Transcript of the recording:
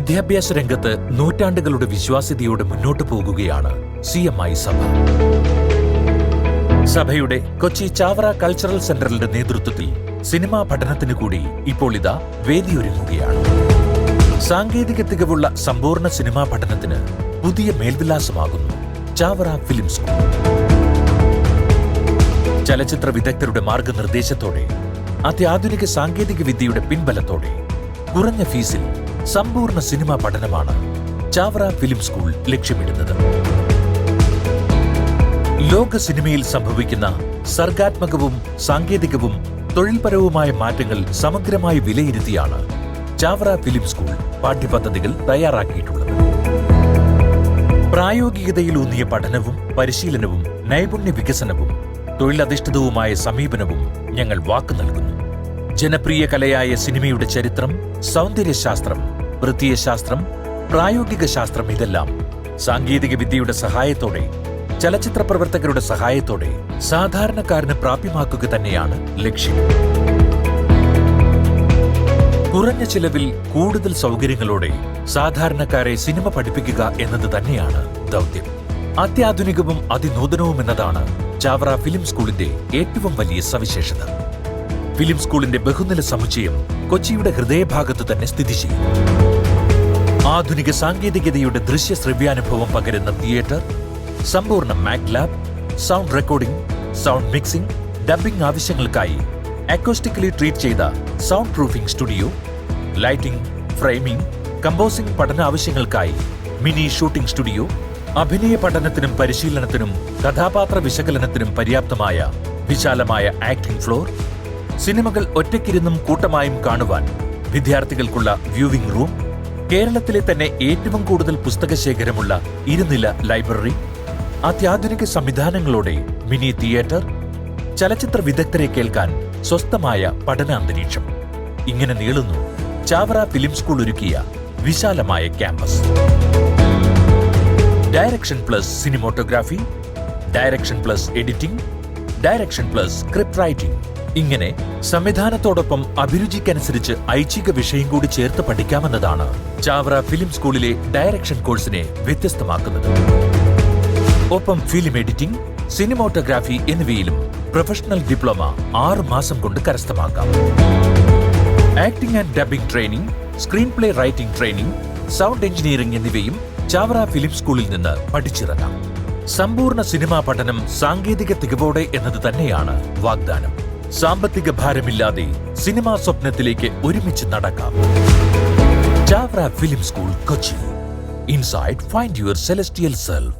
വിദ്യാഭ്യാസ രംഗത്ത് നൂറ്റാണ്ടുകളുടെ വിശ്വാസ്യതയോടെ മുന്നോട്ടു പോകുകയാണ് സി എം ഐ സഭ. സഭയുടെ കൊച്ചി ചാവറ കൾച്ചറൽ സെന്ററിന്റെ നേതൃത്വത്തിൽ സിനിമാ പഠനത്തിനു കൂടി ഇപ്പോൾ ഇതാ വേദിയൊരുങ്ങുകയാണ്. സാങ്കേതിക തികവുള്ള സമ്പൂർണ സിനിമാ പഠനത്തിന് പുതിയ മേൽവിലാസമാകുന്നു ചാവറ ഫിലിം സ്കൂൾ. ചലച്ചിത്ര വിദഗ്ധരുടെ മാർഗനിർദ്ദേശത്തോടെ അത്യാധുനിക സാങ്കേതിക വിദ്യയുടെ പിൻബലത്തോടെ കുറഞ്ഞ ഫീസിൽ സമ്പൂർണ സിനിമാ പഠനമാണ് ചാവറ ഫിലിം സ്കൂൾ ലക്ഷ്യമിടുന്നത്. ലോക സിനിമയിൽ സംഭവിക്കുന്ന സർഗാത്മകവും സാങ്കേതികവും തൊഴിൽപരവുമായ മാറ്റങ്ങൾ സമഗ്രമായി വിലയിരുത്തിയാണ് ചാവറ ഫിലിം സ്കൂൾ പാഠ്യപദ്ധതികൾ തയ്യാറാക്കിയിട്ടുള്ളത്. പ്രായോഗികതയിലൂന്നിയ പഠനവും പരിശീലനവും നൈപുണ്യ വികസനവും തൊഴിലധിഷ്ഠിതവുമായ സമീപനവും ഞങ്ങൾ വാക്കു നൽകുന്നു. ജനപ്രിയ കലയായ സിനിമയുടെ ചരിത്രം സൗന്ദര്യശാസ്ത്രം വൃത്തീയശാസ്ത്രം പ്രായോഗിക ശാസ്ത്രം ഇതെല്ലാം സാങ്കേതിക വിദ്യയുടെ സഹായത്തോടെ ചലച്ചിത്ര പ്രവർത്തകരുടെ സഹായത്തോടെ സാധാരണക്കാരന് പ്രാപ്യമാക്കുക തന്നെയാണ് ലക്ഷ്യം. കുറഞ്ഞ ചിലവിൽ കൂടുതൽ സൗകര്യങ്ങളോടെ സാധാരണക്കാരെ സിനിമ പഠിപ്പിക്കുക എന്നത് തന്നെയാണ് ദൗത്യം. അത്യാധുനികവും അതിനൂതനവും എന്നതാണ് ചാവറ ഫിലിം സ്കൂളിന്റെ ഏറ്റവും വലിയ സവിശേഷത. ഫിലിം സ്കൂളിന്റെ ബഹുനില സമുച്ചയം കൊച്ചിയുടെ ഹൃദയഭാഗത്ത് തന്നെ സ്ഥിതി ചെയ്യും. ആധുനിക സാങ്കേതികതയുടെ ദൃശ്യ ശ്രവ്യാനുഭവം പകരുന്ന തിയേറ്റർ സമ്പൂർണ Mac lab sound recording sound mixing dubbing ആവശ്യങ്ങൾക്കായി അക്കോസ്റ്റിക്കലി ട്രീറ്റ് ചെയ്ത sound proofing studio lighting framing composing പഠന ആവശ്യങ്ങൾക്കായി മിനി ഷൂട്ടിംഗ് സ്റ്റുഡിയോ അഭിനയ പഠനത്തിനും പരിശീലനത്തിനും കഥാപാത്ര വിശകലനത്തിനും പര്യാപ്തമായ വിശാലമായ ആക്ടിംഗ് ഫ്ലോർ സിനിമകൾ ഒറ്റയ്ക്കിരുന്നും കൂട്ടമായും കാണുവാൻ വിദ്യാർത്ഥികൾക്കുള്ള വ്യൂവിംഗ് റൂം കേരളത്തിലെ തന്നെ ഏറ്റവും കൂടുതൽ പുസ്തകശേഖരമുള്ള ഇരുനില ലൈബ്രറി അത്യാധുനിക സംവിധാനങ്ങളോടെ മിനി തിയേറ്റർ ചലച്ചിത്ര വിദഗ്ധരെ കേൾക്കാൻ സ്വസ്ഥമായ പഠനാന്തരീക്ഷം. ഇങ്ങനെ നീളുന്നു ചാവറ ഫിലിം സ്കൂൾ ഒരുക്കിയ വിശാലമായ campus. Direction plus cinematography direction plus editing direction plus script writing. ഇങ്ങനെ സംവിധാനത്തോടൊപ്പം അഭിരുചിക്കനുസരിച്ച് ഐച്ഛിക വിഷയം കൂടി ചേർത്ത് പഠിക്കാമെന്നതാണ് ചാവറ ഫിലിം സ്കൂളിലെ ഡയറക്ഷൻ കോഴ്സിനെ വ്യത്യസ്തമാക്കുന്നത്. ഒപ്പം ഫിലിം എഡിറ്റിംഗ് സിനിമോട്ടോഗ്രാഫി എന്നിവയിലും പ്രൊഫഷണൽ ഡിപ്ലോമ ആറ് മാസം കൊണ്ട് കരസ്ഥമാക്കാം. Acting and dubbing training screen play writing training sound engineering എന്നിവയും ചാവറ ഫിലിം സ്കൂളിൽ നിന്ന് പഠിച്ചിറങ്ങാം. സമ്പൂർണ സിനിമാ പഠനം സാങ്കേതിക തികവോടെ എന്നത് തന്നെയാണ് വാഗ്ദാനം. സാമ്പത്തിക ഭാരമില്ലാതെ സിനിമാ സ്വപ്നത്തിലേക്ക് ഒരുമിച്ച് നടക്കാം. Chavara film school Kochi. Inside find your celestial self